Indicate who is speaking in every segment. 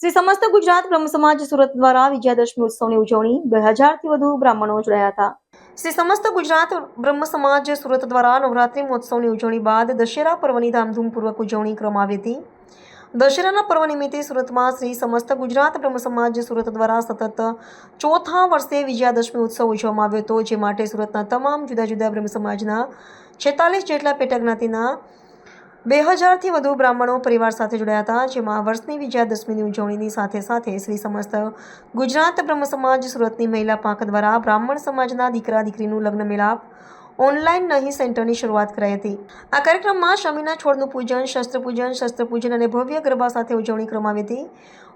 Speaker 1: શ્રી સમસ્ત ગુજરાત બ્રહ્મ સમાજ સુરત દ્વારા વિજયાદશમી ઉત્સવની ઉજવણી બે હજારથી વધુ બ્રાહ્મણો જોડાયા હતા. શ્રી સમસ્ત ગુજરાત બ્રહ્મ સમાજ સુરત દ્વારા નવરાત્રિ મહોત્સવની ઉજવણી બાદ દશેરા પર્વની ધામધૂમપૂર્વક ઉજવણી કરવામાં આવી હતી. દશેરાના પર્વ નિમિત્તે સુરતમાં શ્રી સમસ્ત ગુજરાત બ્રહ્મ સમાજ સુરત દ્વારા સતત ચોથા વર્ષે વિજયાદશમી ઉત્સવ ઉજવવામાં આવ્યો હતો, જે માટે સુરતના તમામ જુદા જુદા બ્રહ્મ સમાજના છેતાલીસ જેટલા પેટા જ્ઞાતિના બે હજારથી વધુ બ્રાહ્મણો પરિવાર સાથે જોડાયા હતા, જેમાં વર્ષની વિજયાદશમીની ઉજવણીની સાથે સાથે શ્રી સમસ્ત ગુજરાત બ્રહ્મ સમાજ સુરતની મહિલા પાંખ દ્વારા બ્રાહ્મણ સમાજના દીકરા દીકરીનું લગ્ન મેળાપ ઓનલાઈન નહીં સેન્ટરની શરૂઆત કરાઈ હતી. આ કાર્યક્રમમાં શમીના છોડનું પૂજન, શસ્ત્ર પૂજન શસ્ત્ર પૂજન અને ભવ્ય ગરબા સાથે ઉજવણી કરવામાં આવી હતી.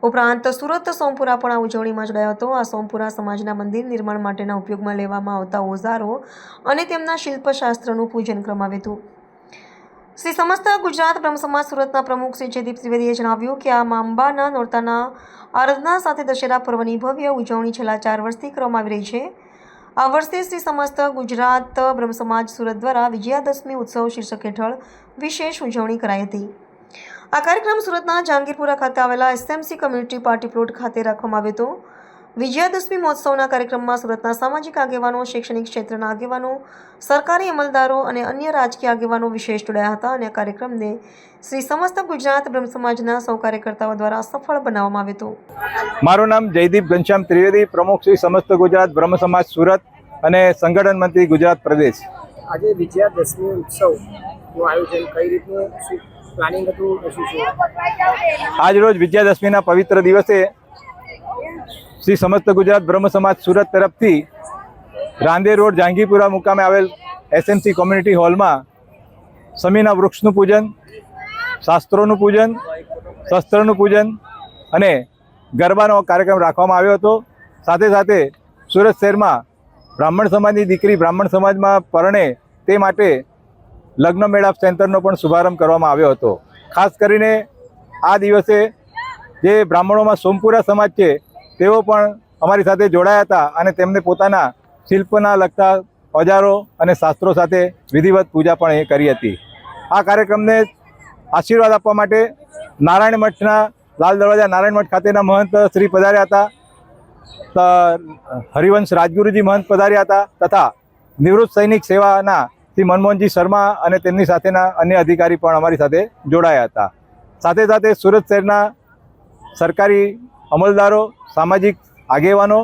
Speaker 1: ઉપરાંત સુરત સોમપુરા પણ આ ઉજવણીમાં જોડાયો હતો. આ સોમપુરા સમાજના મંદિર નિર્માણ માટેના ઉપયોગમાં લેવામાં આવતા ઓઝારો અને તેમના શિલ્પશાસ્ત્રનું પૂજન કરવામાં આવ્યું હતું. શ્રી સમસ્ત ગુજરાત બ્રહ્મ સમાજ સુરતના પ્રમુખ શ્રી જયદીપ ત્રિવેદીએ જણાવ્યું કે આ માંબાના નોરતાના આરાધના સાથે દશેરા પર્વની ભવ્ય ઉજવણી છેલ્લા ચાર વર્ષથી કરવામાં આવી રહી છે. આ વર્ષે શ્રી સમસ્ત ગુજરાત બ્રહ્મ સમાજ સુરત દ્વારા વિજયાદશમી ઉત્સવ શીર્ષક હેઠળ વિશેષ ઉજવણી કરાઈ હતી. આ કાર્યક્રમ સુરતના જહાંગીરપુરા ખાતે આવેલા એસએમસી કમ્યુનિટી પાર્ટી પ્લોટ ખાતે રાખવામાં આવ્યો હતો. વિજયાદશમી મહોત્સવના કાર્યક્રમમાં સુરતના સામાજિક આગેવાનો શૈક્ષણિક ક્ષેત્રના આગેવાનો સરકારી અમલદારો અને અન્ય રાજકીય આગેવાનો વિશેષ જોડાયા હતા અને આ કાર્યક્રમને શ્રી સમસ્ત ગુજરાત બ્રહ્મ સમાજના સૌ કાર્યકર્તાઓ દ્વારા સફળ બનાવવામાં આવ્યો હતો.
Speaker 2: મારું નામ જયદીપ ઘનશ્યામ ત્રિવેદી પ્રમુખ શ્રી સમસ્ત ગુજરાત બ્રહ્મ સમાજ સુરત અને સંગઠન મંત્રી ગુજરાત પ્રદેશ.
Speaker 3: આજે વિજયાદશમી ઉત્સવનું આયોજન કઈ રીતનું પ્લાનિંગ હતું શું શું?
Speaker 2: આજરોજ વિજયાદશમીના પવિત્ર દિવસે શ્રી સમસ્ત ગુજરાત બ્રહ્મ સમાજ સુરત તરફથી રાંદે રોડ, જાંગીપુરા મુકામે આવેલ એસએમસી કોમ્યુનિટી હોલમાં સમીના વૃક્ષનું પૂજન, શાસ્ત્રોનું પૂજન, શસ્ત્રનું પૂજન અને ગરબાનો કાર્યક્રમ રાખવામાં આવ્યો હતો. સાથે સાથે સુરત શહેરમાં બ્રાહ્મણ સમાજની દીકરી બ્રાહ્મણ સમાજમાં પરણે તે માટે લગ્ન મેળાપ સેન્ટરનો પણ શુભારંભ કરવામાં આવ્યો હતો. ખાસ કરીને આ દિવસે જે બ્રાહ્મણોમાં સોમપુરા સમાજ છે તેઓ પણ અમારી સાથે જોડાયા હતા અને તેમને પોતાના શિલ્પના લગતા ઓજારો અને શાસ્ત્રો સાથે વિધિવત પૂજા પણ એ કરી હતી. આ કાર્યક્રમને આશીર્વાદ આપવા માટે નારાયણ મઠના લાલ દરવાજા નારાયણ મઠ ખાતેના મહંત શ્રી પધાર્યા હતા હરિવંશ રાજગુરુજી મહંત પધાર્યા હતા તથા નિવૃત્ત સૈનિક સેવાના શ્રી મનમોહનજી શર્મા અને તેમની સાથેના અન્ય અધિકારી પણ અમારી સાથે જોડાયા હતા. સાથે સાથે સુરત શહેરના સરકારી અમલદારો સામાજિક આગેવાનો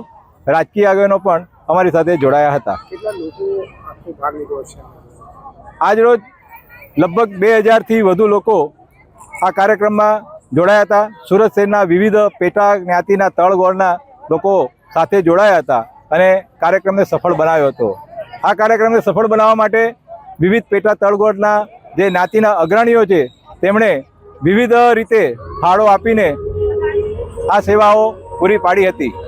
Speaker 2: રાજકીય આગેવાનો પણ અમારી સાથે જોડાયા હતા.
Speaker 3: આજ
Speaker 2: આજરોજ લગભગ બે હજારથી વધુ લોકો આ કાર્યક્રમમાં જોડાયા હતા. સુરત શહેરના વિવિધ પેટા જ્ઞાતિના તળગોળના લોકો સાથે જોડાયા હતા અને કાર્યક્રમને સફળ બનાવ્યો હતો. આ કાર્યક્રમને સફળ બનાવવા માટે વિવિધ પેટા તળગોળના જે જ્ઞાતિના અગ્રણીઓ છે તેમણે વિવિધ રીતે ફાળો આપીને આ સેવાઓ પૂરી પાડી હતી.